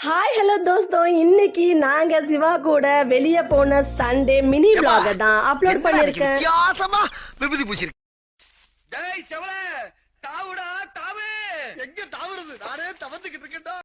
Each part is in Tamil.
ஹாய் ஹலோ தோஸ்தோ இன்னைக்கு நாங்க சிவா கூட வெளிய போன சண்டே மினி vlog தான் அப்லோட் பண்ணிருக்கேன் வித்தியாசமா விபூதி பூசிருக்கு டேய் செவல தாவுடா தாவு. எங்க தாவுறது? நானே தவந்துகிட்டு இருக்கேன்டா.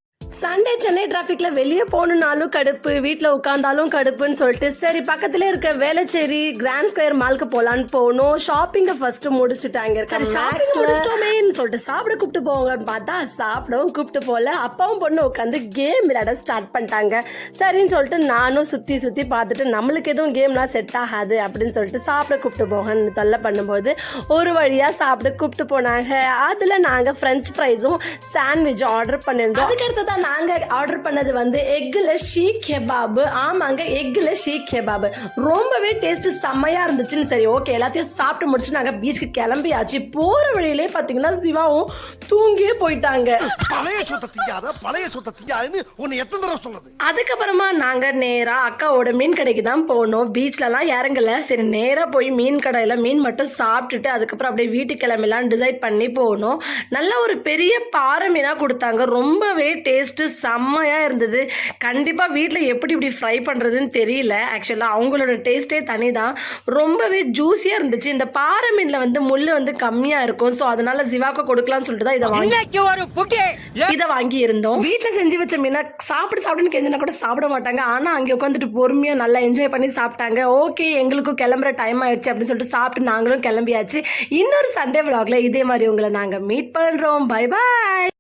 சண்டே சென்னை டிராபிக்ல வெளிய போகணும்னாலும் கடுப்பு வீட்ல உட்கார்ந்தாலும் கடுப்புன்னு சொல்லிட்டு சரி பக்கத்துல இருக்க வேளச்சேரி கிராண்ட் ஸ்கொயர் மால்க்கு போலான்னு போனோம். ஷாப்பிங்க ஃபர்ஸ்ட் முடிச்சுட்டாங்க. சரி ஷாப்பிங் முடிச்சிட்டோமேன்னு சொல்லிட்டு சாப்பிட கூப்பிட்டு போவாங்கன்னு பார்த்தா சாப்பிடவும் கூப்பிட்டு போல அப்பாவும் பொண்ணு உட்காந்து கேம் விளையாட ஸ்டார்ட் பண்ணிட்டாங்க. சரின்னு சொல்லிட்டு நானும் சுத்தி சுத்தி பார்த்துட்டு நம்மளுக்கு எதுவும் கேம்லாம் செட் ஆகாது அப்படின்னு சொல்லிட்டு சாப்பிட கூப்பிட்டு போகன்னு தொல்லை பண்ணும்போது ஒரு வழியா சாப்பிட கூப்பிட்டு போனாங்க. அதுல நாங்க ஃப்ரெஞ்ச் ஃப்ரைஸும் சாண்ட்விச் ஆர்டர் பண்ணிருந்தோம் அதுக்கு அடுத்ததான் நாங்க ஆர்டர் பண்ணது வந்து எக்ல ஷீக் கெபாப். ஆமாங்க எக்ல ஷீக் கெபாப். ரொம்பவே டேஸ்ட் செம்மையா இருந்துச்சுன்னு சரி ஓகே எல்லாத்தையும் சாப்பிட்டு முடிச்சு நாங்க பீச்சுக்கு கிளம்பியாச்சு. போற வழியிலே பாத்தீங்கன்னா சிவாவும் தூங்கியே போயிட்டாங்க. பழைய சொத்தை திங்காத பழைய சொத்தை திங்காதுன்னு உன்னை எத்தனை தடவை சொல்றது? அதுக்கப்புறமா நாங்க நேரா அக்காவோட மீன் கடைக்கு தான் போனோம். பீச்லலாம் இறங்கல. சரி நேரா போய் மீன் கடையில மீன் மட்டும் சாப்பிட்டுட்டு அதுக்கப்புறம் அப்படியே வீட்டுக்கு கிளம்பிலாம் டிசைட் பண்ணி போனோம். நல்ல ஒரு பெரிய பாறை மீனா கொடுத்தாங்க. ரொம்பவே டேஸ்ட் செம்மையா இருந்தது. கண்டிப்பா வீட்ல எப்படி இப்படி ஃப்ரை பண்றதுன்னு தெரியல. ஆக்சுவலா அவங்களோட டேஸ்டே தனி தான் ரொம்பவே ஜூஸியா இருந்துச்சு. இந்த பாறை மீன்ல வந்து முள்ளு வந்து கம்மியா இருக்கும். ஸோ அதனால சிவாக்கு கொடுக்கலாம்னு சொல்லிட்டு தான் இதை வாங்கி இதை வாங்கி இருந்தோம் வீட்ல செஞ்சு வச்ச மீனை சாப்பிடு சாப்பிடுன்னு கெஞ்சினா கூட சாப்பிட மாட்டாங்க. ஆனா அங்க உட்காந்துட்டு பொறுமையா நல்லா என்ஜாய் பண்ணி சாப்பிட்டாங்க. ஓகே எங்களுக்கும் கிளம்புற டைம் ஆயிடுச்சு அப்படின்னு சொல்லிட்டு சாப்பிட்டு நாங்களும் கிளம்பியாச்சு. இன்னொரு சண்டே vlogல இதே மாதிரி உங்களை நாங்க மீட் பண்றோம். Bye bye